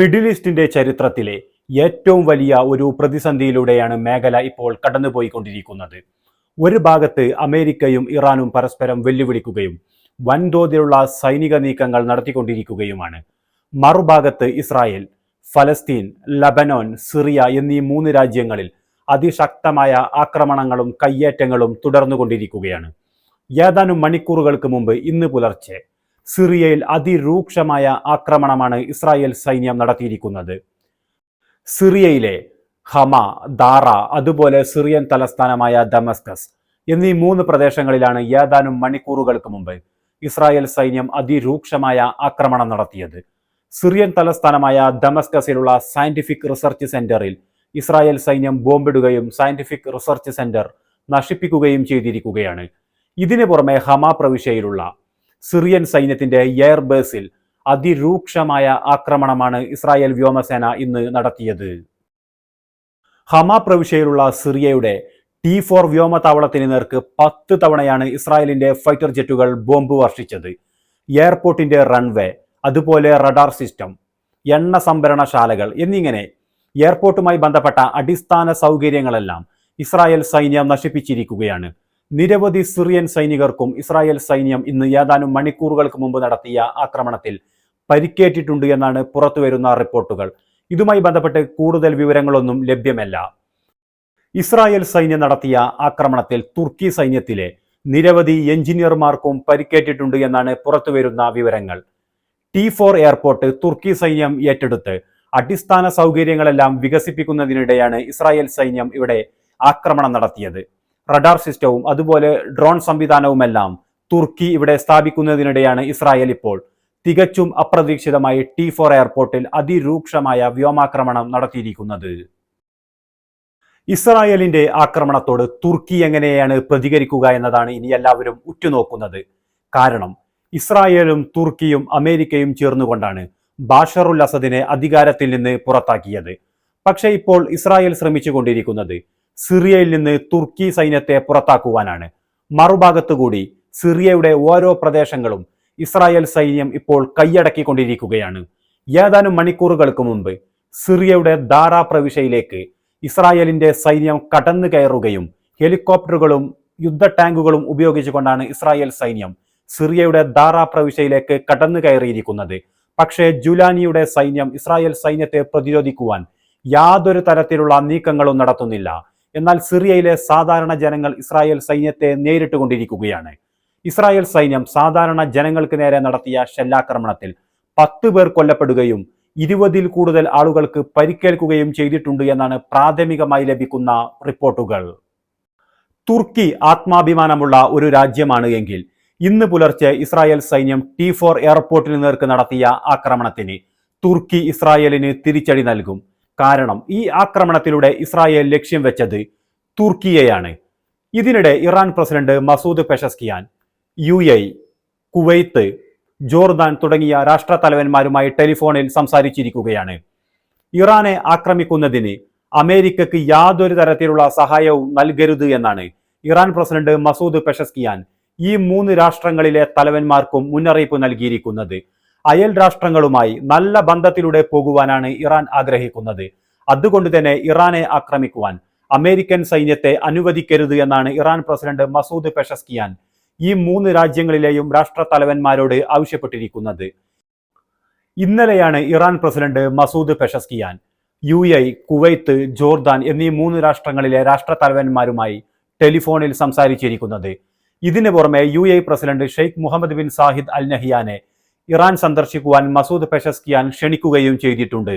Middle ഈസ്റ്റിന്റെ ചരിത്രത്തിലെ ഏറ്റവും വലിയ ഒരു പ്രതിസന്ധിയിലൂടെയാണ് മേഖല ഇപ്പോൾ കടന്നുപോയിക്കൊണ്ടിരിക്കുന്നത്. ഒരു ഭാഗത്ത് അമേരിക്കയും ഇറാനും പരസ്പരം വെല്ലുവിളിക്കുകയും വൻതോതിലുള്ള സൈനിക നീക്കങ്ങൾ നടത്തിക്കൊണ്ടിരിക്കുകയുമാണ്. മറുഭാഗത്ത് ഇസ്രായേൽ ഫലസ്തീൻ ലബനോൻ സിറിയ എന്നീ മൂന്ന് രാജ്യങ്ങളിൽ അതിശക്തമായ ആക്രമണങ്ങളും കയ്യേറ്റങ്ങളും തുടർന്നുകൊണ്ടിരിക്കുകയാണ്. ഏതാനും മണിക്കൂറുകൾക്ക് മുമ്പ് ഇന്ന് പുലർച്ചെ സിറിയയിൽ അതിരൂക്ഷമായ ആക്രമണമാണ് ഇസ്രായേൽ സൈന്യം നടത്തിയിരിക്കുന്നത്. സിറിയയിലെ ഹമ ദാറ അതുപോലെ സിറിയൻ തലസ്ഥാനമായ ദമസ്കസ് എന്നീ മൂന്ന് പ്രദേശങ്ങളിലാണ് ഏതാനും മണിക്കൂറുകൾക്ക് മുമ്പ് ഇസ്രായേൽ സൈന്യം അതിരൂക്ഷമായ ആക്രമണം നടത്തിയത്. സിറിയൻ തലസ്ഥാനമായ ദമസ്കസിലുള്ള സയന്റിഫിക് റിസർച്ച് സെന്ററിൽ ഇസ്രായേൽ സൈന്യം ബോംബിടുകയും സയന്റിഫിക് റിസർച്ച് സെന്റർ നശിപ്പിക്കുകയും ചെയ്തിരിക്കുകയാണ്. ഇതിനു പുറമെ ഹമ പ്രവിശ്യയിലുള്ള സിറിയൻ സൈന്യത്തിന്റെ എയർബേസിൽ അതിരൂക്ഷമായ ആക്രമണമാണ് ഇസ്രായേൽ വ്യോമസേന ഇന്ന് നടത്തിയത്. ഹമ പ്രവിശ്യയിലുള്ള സിറിയയുടെ ടി ഫോർ വ്യോമതാവളത്തിന് നേർക്ക് പത്ത് തവണയാണ് ഇസ്രായേലിന്റെ ഫൈറ്റർ ജെറ്റുകൾ ബോംബ് വർഷിച്ചത്. എയർപോർട്ടിന്റെ റൺവേ അതുപോലെ റഡാർ സിസ്റ്റം എണ്ണ സംഭരണശാലകൾ എന്നിങ്ങനെ എയർപോർട്ടുമായി ബന്ധപ്പെട്ട അടിസ്ഥാന സൗകര്യങ്ങളെല്ലാം ഇസ്രായേൽ സൈന്യം നശിപ്പിച്ചിരിക്കുകയാണ്. നിരവധി സിറിയൻ സൈനികർക്കും ഇസ്രായേൽ സൈന്യം ഇന്ന് ഏതാനും മണിക്കൂറുകൾക്ക് മുമ്പ് നടത്തിയ ആക്രമണത്തിൽ പരിക്കേറ്റിട്ടുണ്ട് എന്നാണ് പുറത്തുവരുന്ന റിപ്പോർട്ടുകൾ. ഇതുമായി ബന്ധപ്പെട്ട് കൂടുതൽ വിവരങ്ങളൊന്നും ലഭ്യമല്ല. ഇസ്രായേൽ സൈന്യം നടത്തിയ ആക്രമണത്തിൽ തുർക്കി സൈന്യത്തിലെ നിരവധി എഞ്ചിനീയർമാർക്കും പരിക്കേറ്റിട്ടുണ്ട് എന്നാണ് പുറത്തുവരുന്ന വിവരങ്ങൾ. ടി ഫോർ എയർപോർട്ട് തുർക്കി സൈന്യം ഏറ്റെടുത്ത് അടിസ്ഥാന സൗകര്യങ്ങളെല്ലാം വികസിപ്പിക്കുന്നതിനിടെയാണ് ഇസ്രായേൽ സൈന്യം ഇവിടെ ആക്രമണം നടത്തിയത്. റഡാർ സിസ്റ്റവും അതുപോലെ ഡ്രോൺ സംവിധാനവുമെല്ലാം തുർക്കി ഇവിടെ സ്ഥാപിക്കുന്നതിനിടെയാണ് ഇസ്രായേൽ ഇപ്പോൾ തികച്ചും അപ്രതീക്ഷിതമായി ടി ഫോർ എയർപോർട്ടിൽ അതിരൂക്ഷമായ വ്യോമാക്രമണം നടത്തിയിരിക്കുന്നത്. ഇസ്രായേലിന്റെ ആക്രമണത്തോട് തുർക്കി എങ്ങനെയാണ് പ്രതികരിക്കുക എന്നതാണ് ഇനി എല്ലാവരും ഉറ്റുനോക്കുന്നത്. കാരണം ഇസ്രായേലും തുർക്കിയും അമേരിക്കയും ചേർന്നുകൊണ്ടാണ് ബാഷറുൽ അസദിനെ അധികാരത്തിൽ നിന്ന് പുറത്താക്കിയത്. പക്ഷേ ഇപ്പോൾ ഇസ്രായേൽ ശ്രമിച്ചുകൊണ്ടിരിക്കുന്നത് സിറിയയിൽ നിന്ന് തുർക്കി സൈന്യത്തെ പുറത്താക്കുവാനാണ്. മറുഭാഗത്തു കൂടി സിറിയയുടെ ഓരോ പ്രദേശങ്ങളും ഇസ്രായേൽ സൈന്യം ഇപ്പോൾ കൈയടക്കിക്കൊണ്ടിരിക്കുകയാണ്. ഏതാനും മണിക്കൂറുകൾക്ക് മുമ്പ് സിറിയയുടെ ദാറാ പ്രവിശ്യയിലേക്ക് ഇസ്രായേലിന്റെ സൈന്യം കടന്നു കയറുകയും ഹെലികോപ്റ്ററുകളും യുദ്ധ ടാങ്കുകളും ഉപയോഗിച്ചുകൊണ്ടാണ് ഇസ്രായേൽ സൈന്യം സിറിയയുടെ ദാറാ പ്രവിശ്യയിലേക്ക് കടന്നു കയറിയിരിക്കുന്നത്. പക്ഷേ ജുലാനിയുടെ സൈന്യം ഇസ്രായേൽ സൈന്യത്തെ പ്രതിരോധിക്കുവാൻ യാതൊരു തരത്തിലുള്ള നീക്കങ്ങളും നടത്തുന്നില്ല. എന്നാൽ സിറിയയിലെ സാധാരണ ജനങ്ങൾ ഇസ്രായേൽ സൈന്യത്തെ നേരിട്ടുകൊണ്ടിരിക്കുകയാണ്. ഇസ്രായേൽ സൈന്യം സാധാരണ ജനങ്ങൾക്ക് നേരെ നടത്തിയ ഷെല്ലാക്രമണത്തിൽ പത്ത് പേർ കൊല്ലപ്പെടുകയും ഇരുപതിൽ കൂടുതൽ ആളുകൾക്ക് പരിക്കേൽക്കുകയും ചെയ്തിട്ടുണ്ട് എന്നാണ് പ്രാഥമികമായി ലഭിക്കുന്ന റിപ്പോർട്ടുകൾ. തുർക്കി ആത്മാഭിമാനമുള്ള ഒരു രാജ്യമാണ് എങ്കിൽ ഇന്ന് പുലർച്ചെ ഇസ്രായേൽ സൈന്യം ടി ഫോർ എയർപോർട്ടിന് നേർക്ക് നടത്തിയ ആക്രമണത്തിന് തുർക്കി ഇസ്രായേലിന് തിരിച്ചടി നൽകും. കാരണം ഈ ആക്രമണത്തിലൂടെ ഇസ്രായേൽ ലക്ഷ്യം വെച്ചത് തുർക്കിയെയാണ്. ഇതിനിടെ Iran president Masoud Pezeshkian U A Kuwait Jordan തുടങ്ങിയ രാഷ്ട്ര തലവന്മാരുമായി ടെലിഫോണിൽ സംസാരിച്ചിരിക്കുകയാണ്. ഇറാനെ ആക്രമിക്കുന്നതിന് അമേരിക്കക്ക് യാതൊരു തരത്തിലുള്ള സഹായവും നൽകരുത് എന്നാണ് ഇറാൻ പ്രസിഡന്റ് മസൂദ് പെഷസ്കിയാൻ ഈ മൂന്ന് രാഷ്ട്രങ്ങളിലെ തലവന്മാർക്കും മുന്നറിയിപ്പ് നൽകിയിരിക്കുന്നത്. അയൽ രാഷ്ട്രങ്ങളുമായി നല്ല ബന്ധത്തിലൂടെ പോകുവാനാണ് ഇറാൻ ആഗ്രഹിക്കുന്നത്. അതുകൊണ്ട് തന്നെ ഇറാനെ ആക്രമിക്കുവാൻ അമേരിക്കൻ സൈന്യത്തെ അനുവദിക്കരുത് എന്നാണ് ഇറാൻ പ്രസിഡന്റ് മസൂദ് പെഷസ്കിയാൻ ഈ മൂന്ന് രാജ്യങ്ങളിലെയും രാഷ്ട്ര തലവന്മാരോട് ആവശ്യപ്പെട്ടിരിക്കുന്നത്. ഇന്നലെയാണ് Iran president Masoud Pezeshkian U A Kuwait Jordan എന്നീ മൂന്ന് രാഷ്ട്രങ്ങളിലെ രാഷ്ട്ര തലവന്മാരുമായി ടെലിഫോണിൽ സംസാരിച്ചിരിക്കുന്നത്. ഇതിനു പുറമെ U A president Sheikh Mohamed bin Zayed Al നഹിയാനെ Iran സന്ദർശിക്കുവാൻ മസൂദ് പെഷസ്കിയാൻ ക്ഷണിക്കുകയും ചെയ്തിട്ടുണ്ട്.